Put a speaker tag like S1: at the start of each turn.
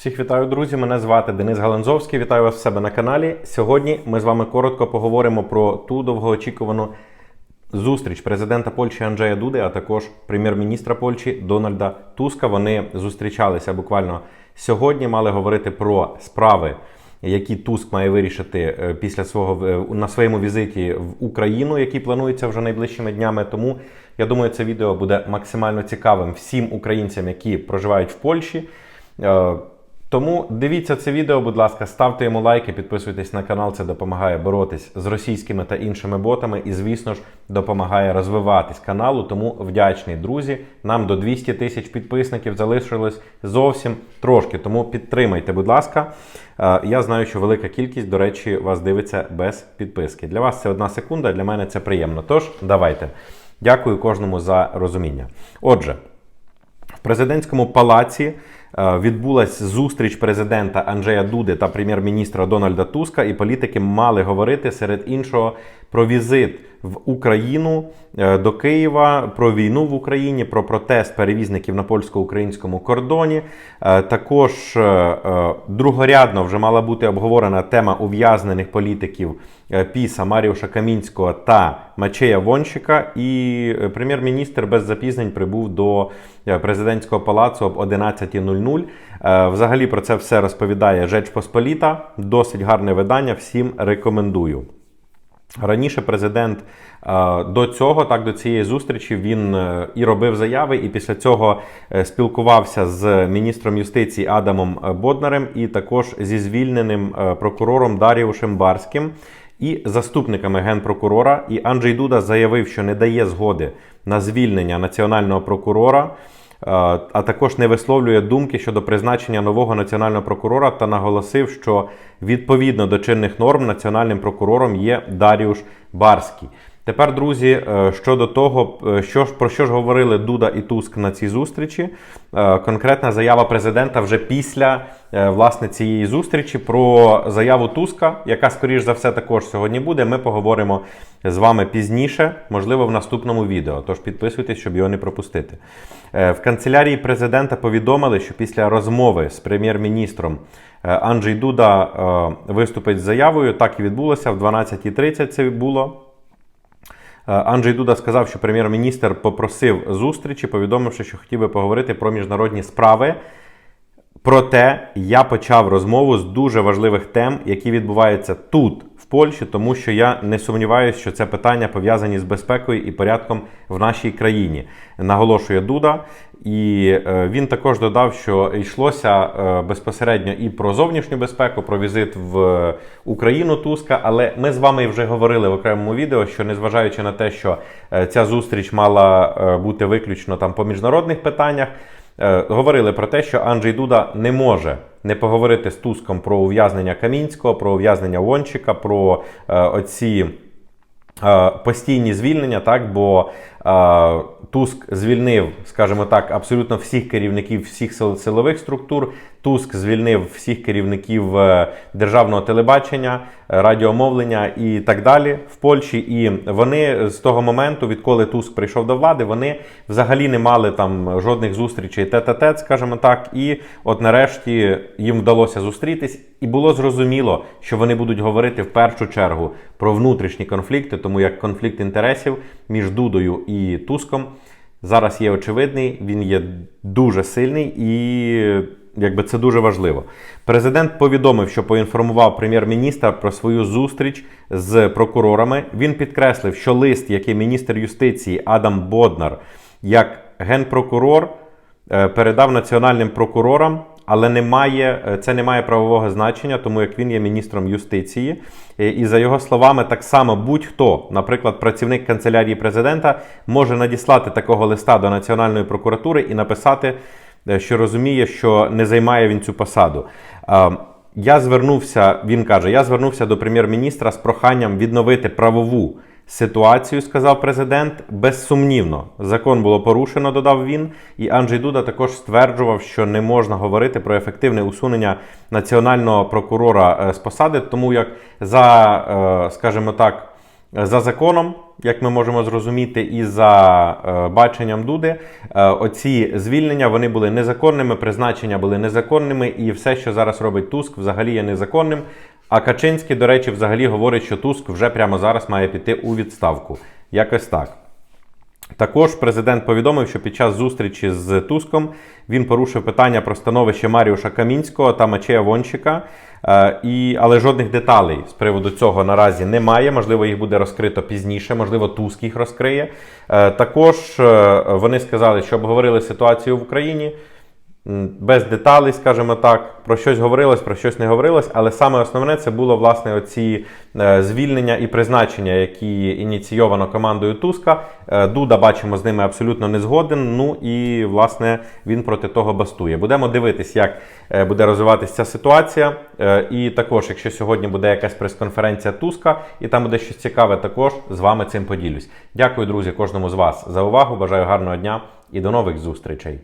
S1: Всіх вітаю, друзі! Мене звати Денис Галанзовський. Вітаю вас в себе на каналі. Сьогодні ми з вами коротко поговоримо про ту довгоочікувану зустріч президента Польщі Анджея Дуди, а також прем'єр-міністра Польщі Дональда Туска. Вони зустрічалися буквально сьогодні. Мали говорити про справи, які Туск має вирішити е, після свого е, на своєму візиті в Україну, який планується вже найближчими днями. Тому я думаю, це відео буде максимально цікавим всім українцям, які проживають в Польщі. Тому дивіться це відео, будь ласка, ставте йому лайки, підписуйтесь на канал. Це допомагає боротись з російськими та іншими ботами. І, звісно ж, допомагає розвиватись каналу. Тому вдячний, друзі. Нам до 200 тисяч підписників залишилось зовсім трошки. Тому підтримайте, будь ласка. Е, Я знаю, що велика кількість, до речі, вас дивиться без підписки. Для вас це одна секунда, для мене це приємно. Тож, давайте. Дякую кожному за розуміння. Отже. В президентському палаці відбулася зустріч президента Анджея Дуди та прем'єр-міністра Дональда Туска, і політики мали говорити серед іншого про візит в Україну е, до Києва, про війну в Україні, про протест перевізників на польсько-українському кордоні. Е, Також е, другорядно вже мала бути обговорена тема ув'язнених політиків Піса Маріуша Камінського та Мачея Вонщика. І прем'єр-міністр без запізнень прибув до президентського палацу об 11.00. Е, Взагалі про це все розповідає Жеч Посполіта. Досить гарне видання. Всім рекомендую. Раніше президент е, до цього, так до цієї зустрічі, він е, і робив заяви, і після цього е, спілкувався з міністром юстиції Адамом Боднарем, і також зі звільненим прокурором Даріушем Барським і заступниками генпрокурора. І Анджей Дуда заявив, що не дає згоди на звільнення національного прокурора. А також не висловлює думки щодо призначення нового національного прокурора та наголосив, що відповідно до чинних норм національним прокурором є Даріуш Барський. Тепер, друзі, е, щодо того, е, що про що ж говорили Дуда і Туск на цій зустрічі, е, конкретна заява президента вже після власне цієї зустрічі про заяву Туска, яка скоріш за все також сьогодні буде. Ми поговоримо з вами пізніше, можливо, в наступному відео. Тож підписуйтесь, щоб його не пропустити. В канцелярії президента повідомили, що після розмови з прем'єр-міністром Анджей Дуда виступить з заявою. Так і відбулося в 12.30 це було. Е, Анджей Дуда сказав, що прем'єр-міністр попросив зустрічі, повідомивши, що хотів би поговорити про міжнародні справи. Проте я почав розмову з дуже важливих тем, які відбуваються тут, в Польщі, тому що я не сумніваюся, що це питання пов'язані з безпекою і порядком в нашій країні. Наголошує Дуда. І е, він також додав, що йшлося е, безпосередньо і про зовнішню безпеку, про візит в Україну Туска. Але ми з вами вже говорили в окремому відео, що незважаючи на те, що е, ця зустріч мала е, бути виключно там по міжнародних питаннях. Е, говорили про те, що Анджей Дуда не може не поговорити з Туском про ув'язнення Камінського, про ув'язнення Вончика, про е, оці е, постійні звільнення, так? Бо Туск звільнив, скажімо так, абсолютно всіх керівників всіх силових структур. Туск звільнив всіх керівників е, державного телебачення, радіомовлення і так далі в Польщі. І вони з того моменту, відколи Туск прийшов до влади, вони взагалі не мали там жодних зустрічей тет-а-тет, скажімо так. І от нарешті їм вдалося зустрітись, і було зрозуміло, що вони будуть говорити в першу чергу про внутрішні конфлікти, тому як конфлікт інтересів між Дудою і Туском зараз є очевидний, він є дуже сильний і. Якби це дуже важливо. Президент повідомив, що поінформував прем'єр-міністра про свою зустріч з прокурорами. Він підкреслив, що лист, який міністр юстиції Адам Боднар, як генпрокурор, е, передав національним прокурорам, але немає, е, це не має правового значення, тому як він є міністром юстиції. Е, І за його словами, так само будь-хто, наприклад, працівник канцелярії президента, може надіслати такого листа до Національної прокуратури і написати, е, що розуміє, що не займає він цю посаду. Я звернувся, він каже, я звернувся до прем'єр-міністра з проханням відновити правову ситуацію, сказав президент. Безсумнівно, закон було порушено, додав він. І Анджей Дуда також стверджував, що не можна говорити про ефективне усунення національного прокурора е, з посади, тому як за, е, скажімо так, За законом, як ми можемо зрозуміти, і за е, баченням Дуди, оці звільнення вони були незаконними, призначення були незаконними, і все, що зараз робить Туск, взагалі є незаконним. А Качинський, до речі, взагалі говорить, що Туск вже прямо зараз має піти у відставку. Якось так. Також президент повідомив, що під час зустрічі з Туском він порушив питання про становище Маріуша Камінського та Мачея Вончика. Е, і, але жодних деталей з приводу цього наразі немає. Можливо, їх буде розкрито пізніше, можливо, Туск їх розкриє. Е, також е, вони сказали, що обговорили ситуацію в Україні. Без деталей, скажімо так, про щось говорилось, про щось не говорилось, але саме основне це було власне оці е, звільнення і призначення, які ініційовано командою Туска. Е, Дуда бачимо з ними абсолютно не згоден. Ну і власне він проти того бастує. Будемо дивитись, як е, буде розвиватися ця ситуація. І також, якщо сьогодні буде якась прес-конференція Туска, і там буде щось цікаве, також з вами цим поділюсь. Дякую, друзі, кожному з вас за увагу. Бажаю гарного дня і до нових зустрічей.